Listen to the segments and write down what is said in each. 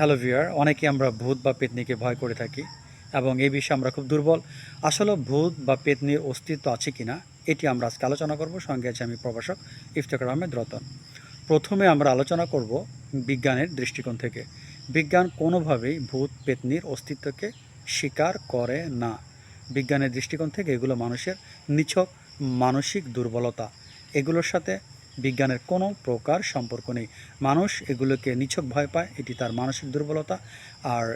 Hello ভিয়ার অনেকে আমরা ভূত বা পেতনিকে ভয় করে থাকি এবং এই বিষয়ে আমরা খুব দুর্বল। আসলে ভূত বা পেতনির অস্তিত্ব আছে কিনা, এটি আমরা আজকে আলোচনা করব। সঙ্গে আছে আমি প্রভাষক ইফতেখার আহমেদ রতন। প্রথমে আমরা আলোচনা করব বিজ্ঞানের দৃষ্টিকোণ থেকে। বিজ্ঞান কোনোভাবেই ভূত, পেতনির অস্তিত্বকে স্বীকার করে না। বিজ্ঞানের দৃষ্টিকোণ থেকে এগুলো মানুষের নিছক মানসিক দুর্বলতা। এগুলোর সাথে বিজ্ঞানের কোনো প্রকার সম্পর্ক নেই। মানুষ এগুলোকে নিছক ভয় পায়, এটি তার মানসিক দুর্বলতা। আর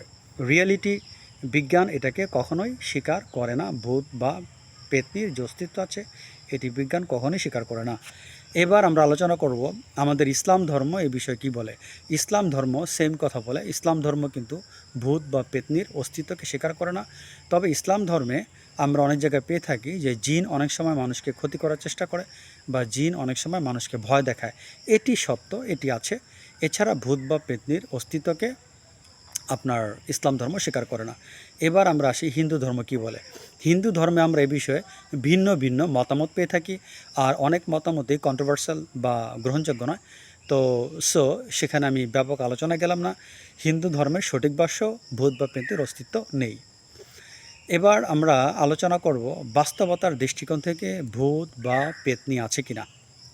রিয়েলিটি বিজ্ঞান এটাকে কখনোই স্বীকার করে না। ভূত বা পেতনির যে অস্তিত্ব আছে, এটি বিজ্ঞান কখনোই স্বীকার করে না। এবার আমরা আলোচনা করব আমাদের ইসলাম ধর্ম এই বিষয়ে কি বলে। ইসলাম ধর্ম সেম কথা বলে। ইসলাম ধর্ম কিন্তু ভূত বা পেতনির অস্তিত্বকে স্বীকার করে না। তবে ইসলাম ধর্মে আমরা অনেক জায়গায় পেয়ে থাকি যে জিন অনেক সময় মানুষকে ক্ষতি করার চেষ্টা করে বা জিন অনেক সময় মানুষকে ভয় দেখায়। এটি সত্য, এটি আছে। এছাড়া ভূত বা পেতনির অস্তিত্বকে আপনার ইসলাম ধর্ম স্বীকার করে না। এবার আমরা আসি হিন্দু ধর্ম কি বলে। হিন্দু ধর্মে আমরা এ বিষয়ে ভিন্ন ভিন্ন মতামত পেয়ে থাকি আর অনেক মতামতই কন্ট্রোভার্সাল বা গ্রহণযোগ্য নয়। তো সো সেখানে আমি ব্যাপক আলোচনা গেলাম না। হিন্দু ধর্মের সঠিক ভাষ্য ভূত বা পেতনির অস্তিত্ব নেই। এবার আমরা আলোচনা করব বাস্তবতার দৃষ্টিকোণ থেকে ভূত বা পেতনি আছে কিনা।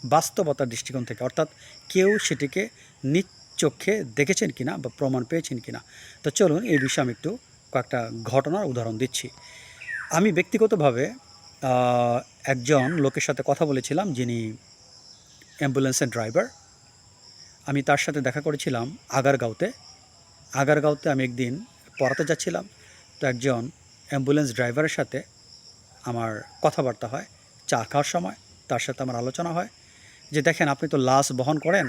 বাস্তবতার দৃষ্টিকোণ থেকে, অর্থাৎ কেউ সেটিকে নিজ চোখে দেখেছেন কিনা বা প্রমাণ পেয়েছেন কিনা? তো চলুন এই বিষয়ে আমি একটু কয়েকটা ঘটনার উদাহরণ দিচ্ছি। আমি ব্যক্তিগতভাবে একজন লোকের সাথে কথা বলেছিলাম যিনি অ্যাম্বুলেন্সের ড্রাইভার। আমি তার সাথে দেখা করেছিলাম আগারগাঁওতে। আগারগাঁওতে আমি একদিন পড়াতে যাচ্ছিলাম। তো একজন অ্যাম্বুলেন্স ড্রাইভারের সাথে আমার কথাবার্তা হয়, চা খাওয়ার সময় তার সাথে আমার আলোচনা হয়। যে দেখেন, আপনি তো লাশ বহন করেন,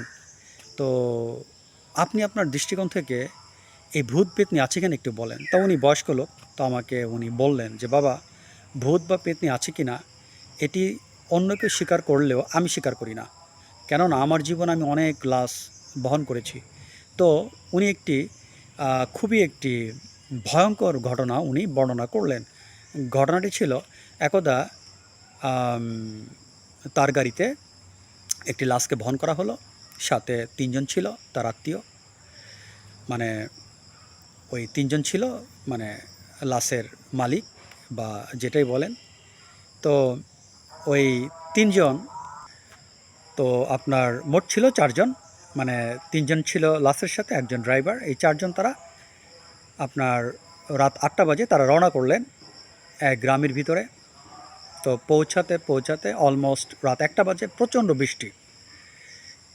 তো আপনি আপনার দৃষ্টিকোণ থেকে এই ভূত পেতনি আছে কিনা একটু বলেন। তো উনি বয়স্ক লোক, তো আমাকে উনি বললেন যে, বাবা, ভূত বা পেতনি আছে কি না এটি অন্য কেউ স্বীকার করলেও আমি স্বীকার করি না। কেননা আমার জীবনে আমি অনেক লাশ বহন করেছি। তো উনি একটি খুবই একটি ভয়ঙ্কর ঘটনা উনি বর্ণনা করলেন। ঘটনাটি ছিল একদা তার গাড়িতে একটি লাশকে বহন করা হলো। সাথে তিনজন ছিল, তার আত্মীয়। মানে ওই তিনজন ছিল মানে লাশের মালিক বা যেটাই বলেন। তো ওই তিনজন, তো আপনার মোট ছিল চারজন। মানে তিনজন ছিল লাশের সাথে, একজন ড্রাইভার। এই চারজন তারা আপনার রাত আটটা বাজে তারা রওনা করলেন এক গ্রামের ভিতরে। তো পৌঁছাতে পৌঁছাতে অলমোস্ট রাত একটা বাজে, প্রচণ্ড বৃষ্টি।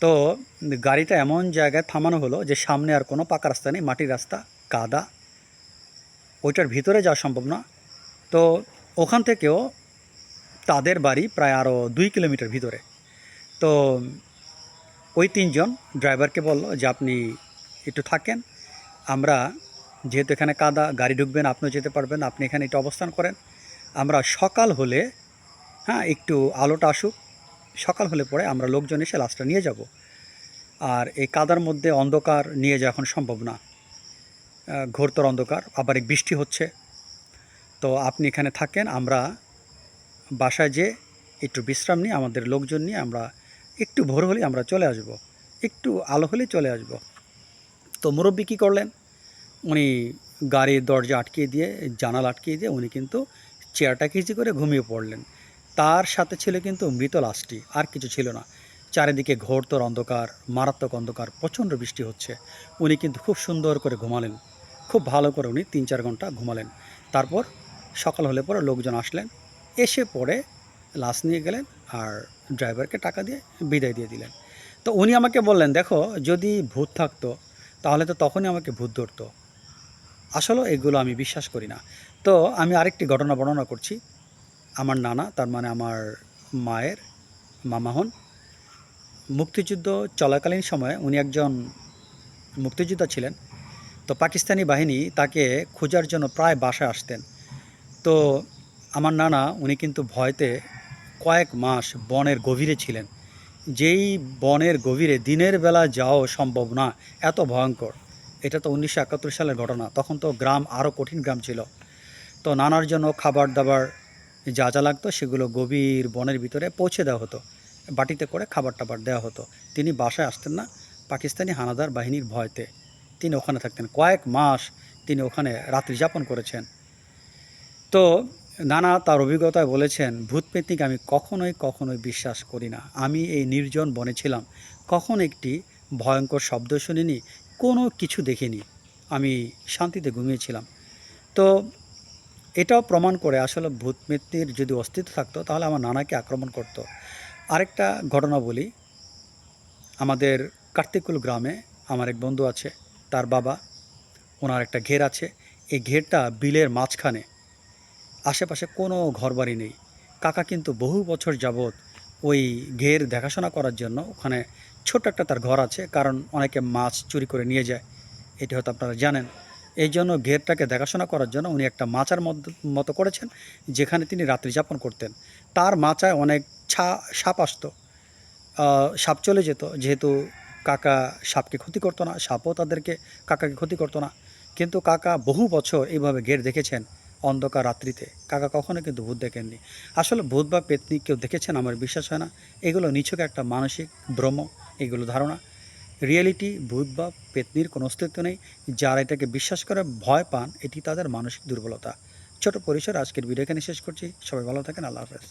তো গাড়িটা এমন জায়গায় থামানো হলো যে সামনে আর কোনো পাকা রাস্তা নেই, মাটির রাস্তা, কাদা। ওইটার ভিতরে যাওয়া সম্ভব না। তো ওখান থেকেও তাদের বাড়ি প্রায় আরও দুই কিলোমিটার ভিতরে। তো ওই তিনজন ড্রাইভারকে বলল যে, আপনি একটু থাকেন। আমরা যেহেতু এখানে কাদা, গাড়ি ঢুকবেন আপনিও যেতে পারবেন, আপনি এখানে একটু অবস্থান করেন। আমরা সকাল হলে হ্যাঁ একটু আলোটা আসুক সকাল হলে পরে আমরা লোকজন এসে লাশটা নিয়ে যাব। আর এই কাদার মধ্যে অন্ধকার নিয়ে যাওয়া এখন সম্ভব না। ঘোরতর অন্ধকার, আবার বৃষ্টি হচ্ছে। তো আপনি এখানে থাকেন, আমরা বাসায় যে একটু বিশ্রাম নিয়ে, আমাদের লোকজন নিয়ে আমরা একটু ভোর হলেই আমরা চলে আসব। একটু আলো হলেই চলে আসব। তো মুরব্বী কী করলেন? উনি গাড়ির দরজা আটকিয়ে দিয়ে, জানাল আটকিয়ে দিয়ে উনি কিন্তু চেয়ারটা কিজি করে ঘুমিয়ে পড়লেন। তার সাথে ছিল কিন্তু মৃত লাশটি, আর কিছু ছিল না। চারিদিকে ঘোরতর অন্ধকার, মারাত্মক অন্ধকার, প্রচণ্ড বৃষ্টি হচ্ছে। উনি কিন্তু খুব সুন্দর করে ঘুমালেন। খুব ভালো করে উনি তিন চার ঘণ্টা ঘুমালেন। তারপর সকাল হলে পরে লোকজন আসলেন, এসে পরে লাশ নিয়ে গেলেন আর ড্রাইভারকে টাকা দিয়ে বিদায় দিয়ে দিলেন। তো উনি আমাকে বললেন, দেখো, যদি ভূত থাকতো, তাহলে তো তখনই আমাকে ভূত ধরতো। আসলে এগুলো আমি বিশ্বাস করি না। তো আমি আরেকটি ঘটনা বর্ণনা করছি। আমার নানা, তার মানে আমার মায়ের মামা হন। মুক্তিযুদ্ধ চলাকালীন সময়ে উনি একজন মুক্তিযোদ্ধা ছিলেন। তো পাকিস্তানি বাহিনী তাকে খোঁজার জন্য প্রায় বাসায় আসতেন। তো আমার নানা, উনি কিন্তু ভয়তে কয়েক মাস বনের গভীরে ছিলেন। যেই বনের গভীরে দিনের বেলা যাওয়া সম্ভব না, এত ভয়ঙ্কর। এটা তো উনিশশো একাত্তর সালের ঘটনা, তখন তো গ্রাম আরও কঠিন গ্রাম ছিল। তো নানার জন্য খাবার দাবার যা যা লাগতো সেগুলো গভীর বনের ভিতরে পৌঁছে দেওয়া হতো। বাটিতে করে খাবার টাবার দেওয়া হতো। তিনি বাসায় আসতেন না, পাকিস্তানি হানাদার বাহিনীর ভয়তে। তিনি ওখানে থাকতেন কয়েক মাস। তিনি ওখানে রাত্রি যাপন করেছেন। তো নানা তার অভিজ্ঞতায় বলেছেন, ভূত পেতনিকে আমি কখনোই কখনোই বিশ্বাস করি না। আমি এই নির্জন বনে ছিলাম। কখন একটি ভয়ঙ্কর শব্দ শুনিনি, কোনো কিছু দেখিনি। আমি শান্তিতে ঘুমিয়েছিলাম। তো এটাও প্রমাণ করে আসলে ভূত পেতনির যদি অস্তিত্ব থাকতো, তাহলে আমার নানাকে আক্রমণ করতো। আরেকটা ঘটনা বলি। আমাদের কার্তিকুল গ্রামে আমার এক বন্ধু আছে, তার বাবা। ওনার একটা ঘের আছে। এই ঘেরটা বিলের মাঝখানে। আশেপাশে কোনো ঘরবাড়ি নেই। কাকা কিন্তু বহু বছর যাবৎ ওই ঘের দেখাশোনা করার জন্য ওখানে ছোট একটা তার ঘর আছে, কারণ অনেকে মাছ চুরি করে নিয়ে যায়। এটি হয়তো আপনারা জানেন। এই জন্য ঘেরটাকে দেখাশোনা করার জন্য উনি একটা মাচার মতো করেছেন, যেখানে তিনি রাত্রি যাপন করতেন। তার মাচায় অনেক ছা, সাপ আসতো। সাপ চলে যেত, যেহেতু কাকা সাপকে ক্ষতি করতো না, সাপও তাদেরকে, কাকাকে ক্ষতি করতো না। কিন্তু কাকা বহু বছর এইভাবে ঘের দেখেছেন অন্ধকার রাত্রিতে। কাকা কখনো কিন্তু ভূত দেখেননি। আসলে ভূত বা পেতনি কেউ দেখেছেন আমার বিশ্বাস হয় না। এগুলো নিছক একটা মানসিক ভ্রম, এগুলো ধারণা। রিয়েলিটি, ভূত বা পেতনির কোনো অস্তিত্ব নেই। যারা এটাকে বিশ্বাস করে ভয় পান, এটি তাদের মানসিক দুর্বলতা। ছোট পরিসর আজকের ভিডিও এখানে শেষ করছি। সবাই ভালো থাকেন, আল্লাহ হাফেজ।